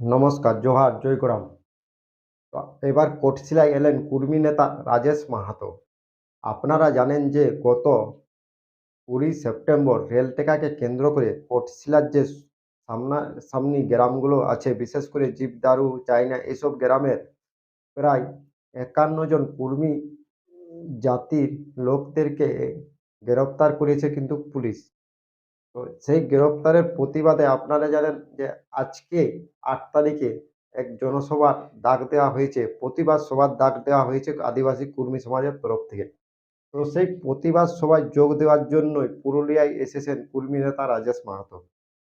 নমস্কার, জোহার জয়গ্রাম এবার কোটশিলায় এলেন কুর্মী নেতা রাজেশ মাহাতো। আপনারা জানেন যে গত কুড়ি সেপ্টেম্বর রেলটেকাকে কেন্দ্র করে কোটশিলার যে সামনা, সামনি গ্রামগুলো আছে, বিশেষ করে জীবদারু চাইনা এসব গ্রামের প্রায় একান্ন জন কুর্মী জাতির লোকদেরকে গ্রেপ্তার করেছে কিন্তু পুলিশ। তো সেই গ্রেপ্তারের প্রতিবাদে আপনারা জানেন যে আজকে আট তারিখে এক জনসভার ডাক দেওয়া হয়েছে, প্রতিবাদ সভার ডাক দেওয়া হয়েছে আদিবাসী কর্মী সমাজের তরফ থেকে। তো সেই প্রতিবাদ সভায় যোগ দেওয়ার জন্যই পুরুলিয়ায় এসেছেন কর্মী নেতা রাজেশ মাহাতো।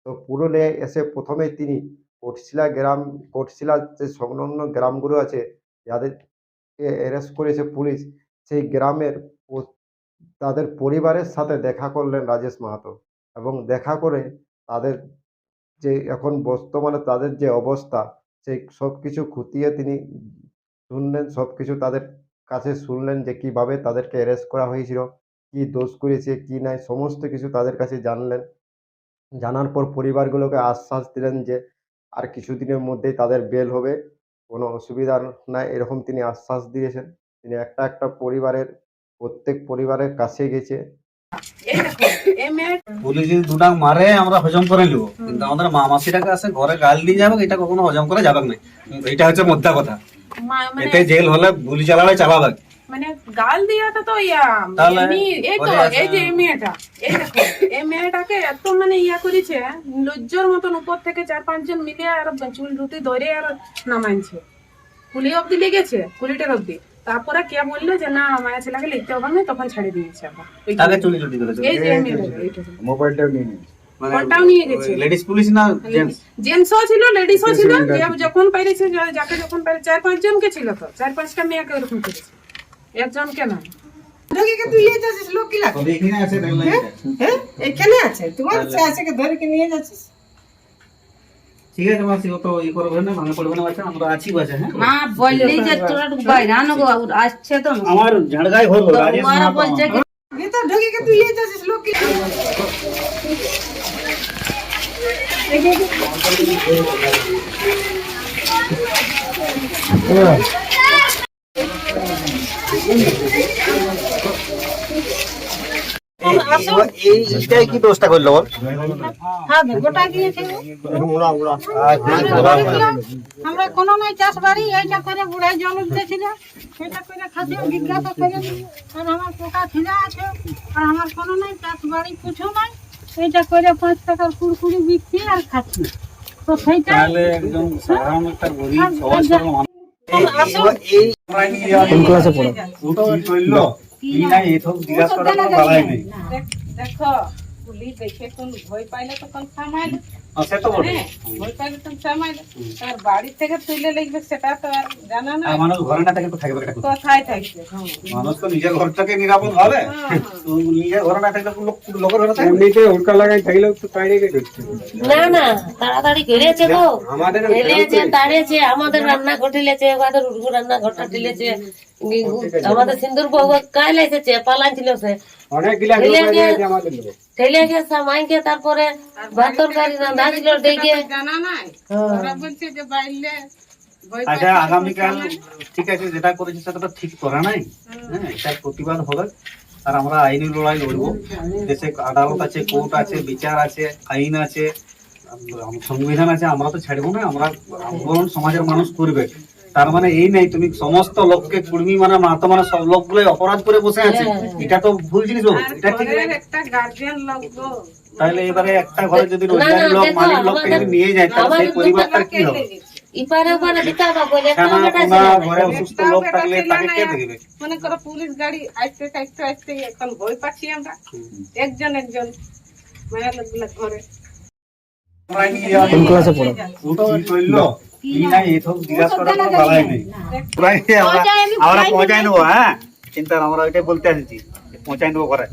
তো পুরুলিয়ায় এসে প্রথমেই তিনি কোটশিলা গ্রাম, কোটশিলার যে সংলগ্ন গ্রামগুলো আছে, যাদেরকে অ্যারেস্ট করেছে পুলিশ, সেই গ্রামের তাদের পরিবারের সাথে দেখা করলেন রাজেশ মাহাতো। এবং দেখা করে তাদের যে এখন বর্তমানে তাদের যে অবস্থা, সেই সব কিছু খুঁটিয়ে তিনি শুনলেন সব কিছু তাদের কাছে শুনলেন যে কীভাবে তাদেরকে অ্যারেস্ট করা হয়েছিল, কি দোষ করেছে, কি নাই, সমস্ত কিছু তাদের কাছে জানলেন। জানার পর পরিবারগুলোকে আশ্বাস দিলেন যে আর কিছুদিনের মধ্যেই তাদের বেল হবে, কোনো অসুবিধা নাই, এরকম তিনি আশ্বাস দিয়েছেন। তিনি একটা একটা পরিবারের, প্রত্যেক পরিবারের কাছে গেছে। পুলিশ যদি মারে আমরা হজম করে নিব। কিন্তু আমাদের মা মাসিটাকে আছে ঘরে গাল দিয়ে যাবে এটা কখনো হজম করা যাবে না। এটা হচ্ছে মোদ্দা কথা। মানে এতে জেল হলে গুলি চালাবে চালাবে। মানে গাল দিয়াটা তো ইয়া এমনি এই তো এই যে মেয়েটা এই দেখো এই মেয়েটাকে এত মানে ইয়া করেছে লজ্জার মতন উপর থেকে চার পাঁচজন মিলে আর চুল রুটি ধরে আর নামাইছে। কুলি অব্দি লেগেছে কুলিটার অব্দি তারপরে কে বলল যে না মায়া ছেলেকে লিখতে হবে না তখন ছেড়ে দিয়েছে আবার। তাকে চুরি চুরি করেছে? এই যে মোবাইলটাও নিয়ে নিন মানে ফোনটাও নিয়ে গেছে। লেডিস পুলিশ না জেন্টস জেন্টসও ছিল লেডিসও ছিল যে যখন পাইছে যাকে যখন চার পাঁচ জনকে ছিল তো। চার পাঁচটা মেয়েকে ওরকম করেছে। একজনকে নয় লোকে তুই নিয়ে যাচ্ছিস? লোক কি লাগে তবে এখানে আছে দেখলেন এটা। হ্যাঁ? এখানে আছে। তোমার আছে কে ধরে কে নিয়ে যাচ্ছিস? ঠিক আছে মাসি অত ই করবে না ভাঙে পড়বে না বাচ্চা আমরা আছি বাচ্চা হ্যাঁ? মা বললেই যে তোরা বাইরে আনো গো আসছে তো। আমার ঝাড়গাই হলো রাজেশ ওরা বলছে কি? ভিতর ঢুকে কে তুই নিয়ে যাচ্ছিস লোক কি লাগে? এই- এই এইটাই কি দোষটা করল বল হ্যাঁ আমরা কোনো নাই চাষ বাড়ি এইটা করে বুড়াই জল উঠতেছিল সেটা করে খাতে জিজ্ঞাসা করে আর আমার পোকা ছিঁড়া আছে আর আমার কোনো নাই চাষ বাড়ি কিছু নাই এইটা করে পাঁচ টাকার কুড়কুড়ি বিক্রি আর খাচ্ছি তো সেইটা তাহলে সাধারণ একটা গরিব সহজ এই কোন ক্লাসে পড়ো ও কি করল কি নাই এসব জিজ্ঞাসা করার কোনো বালাই নেই। দেখো পুলিশ দেখে কোন ভয় পাইলে তখন থামাইলে সে তো বটে ভয় পাইলে তখন থামাইলে তার বাড়ি থেকে তুলে লাগবে সেটা তো আর জানা না মানুষ ঘরে না থাকে তো থাকবে একটা কোথায়? কোথায় থাকবে? হ্যাঁ। মানুষ তো নিজের ঘরটাকে নিরাপদ ভাবে। নিজের ঘরে না থাকলে লোক লোকের ঘরে থাকবে এমনিতে হুড়কা লাগাই থাকলেও তো বাইরে কে না না তাড়াতাড়ি করেছে তো আমাদের ঢেলেছে তাড়েছে আমাদের রান্না ঘর ঢেলেছে আমাদের উর্গু রান্না ঘরটা ঢেলেছে আমাদের সিন্দুর বউ কাইলে এসেছে পালাইছিল সে। ঠেলে সামাইকে তারপরে ভাত তরকারি রান্না ছিল ডেকে জানা নাই? ওরা বলছে যে ভয় আচ্ছা আগামীকাল ঠিক আছে যেটা করেছে সেটা তো ঠিক করা নাই। হ্যাঁ। এটা প্রতিবাদ হবে। আর আমরা আইনি লড়াই লড়বো। দেশে আদালত আছে কোর্ট আছে বিচার আছে আইন আছে সংবিধান আছে আমরা তো ছাড়বো না। আমরা আন্দোলন সমাজের মানুষ করবে। তার মানে এই নাই তুমি সমস্ত লোককে কুর্মী মানে মাতো মানে সব লোকগুলো অপরাধ করে বসে আছে। এটা তো ভুল জিনিস এটা ঠিক একটা গার্জিয়ান লাগবো তাহলে এবারে একটা ঘরে যদি রোজগারি লোক মালিক লোককে যদি নিয়ে যায় তাহলে সেই আমাদের পরিবারটার কি হবে? লোক মনে করো পুলিশ গাড়ি আসতে আসতে আসতে এখন ভয় পাচ্ছি আমরা। একজন একজন মায়া লোকগুলো ঘরে কোন ক্লাসে পড়ো? আমরা পৌঁছাই নেব হ্যাঁ? চিন্তা আমরা ওইটাই বলতে আসছি যে পৌঁছাই নেব ঘরে।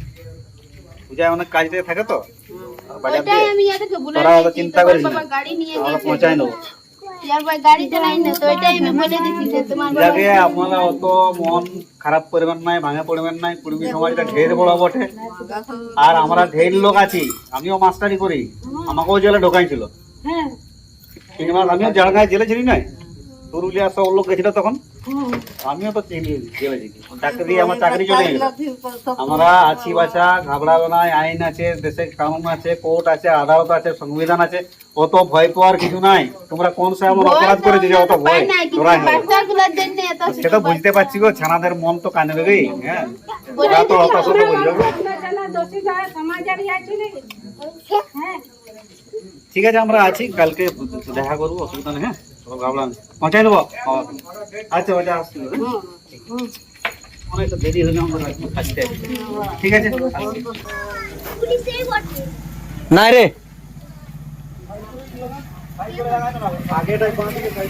পূজায় অনেক কাজ থাকে তো? দিয়ে। তোরা চিন্তা করিস না। আমরা পৌঁছাই নেব। যাকে আপনারা অত মন খারাপ করবেন নাই ভাঙে পড়বেন নাই কুড়মি সমাজটা ঢের বড় বটে। আর আমরা ঢের লোক আছি আমিও মাস্টারি করি আমাকেও জেলে ঢোকাইছিল। মাস আমিও জাড়গাঁয় জেলে ছিলি না পুরুলিয়া সব লোক গেছিল তখন? আমিও তো চিনি জেলে ছিলি। চাকরি আমার চাকরি চলে গেল। আমরা আছি বাছা ঘাবড়াবো না আইন আছে দেশে কানুন আছে কোর্ট আছে আদালত আছে সংবিধান আছে। অত ভয় পাওয়ার কিছু নাই। তোমরা কোন সময় এমন অপরাধ করেছ যে অত ভয়। তোরা সেটা বুঝতে পারছি গো ছানাদের মন তো কানে দেবেই হ্যাঁ? তো হতে বুঝবে ঠিক আছে আমরা আছি কালকে দেখা করব অসুবিধা নেই হ্যাঁ সব ভাবলাম পৌঁছাই দেবো আচ্ছা আচ্ছা আসছি হ্যাঁ? অনেক দেরি হলে আমরা আসতে ঠিক আছে নাই রে আগেটাই কোন দিকে সাইড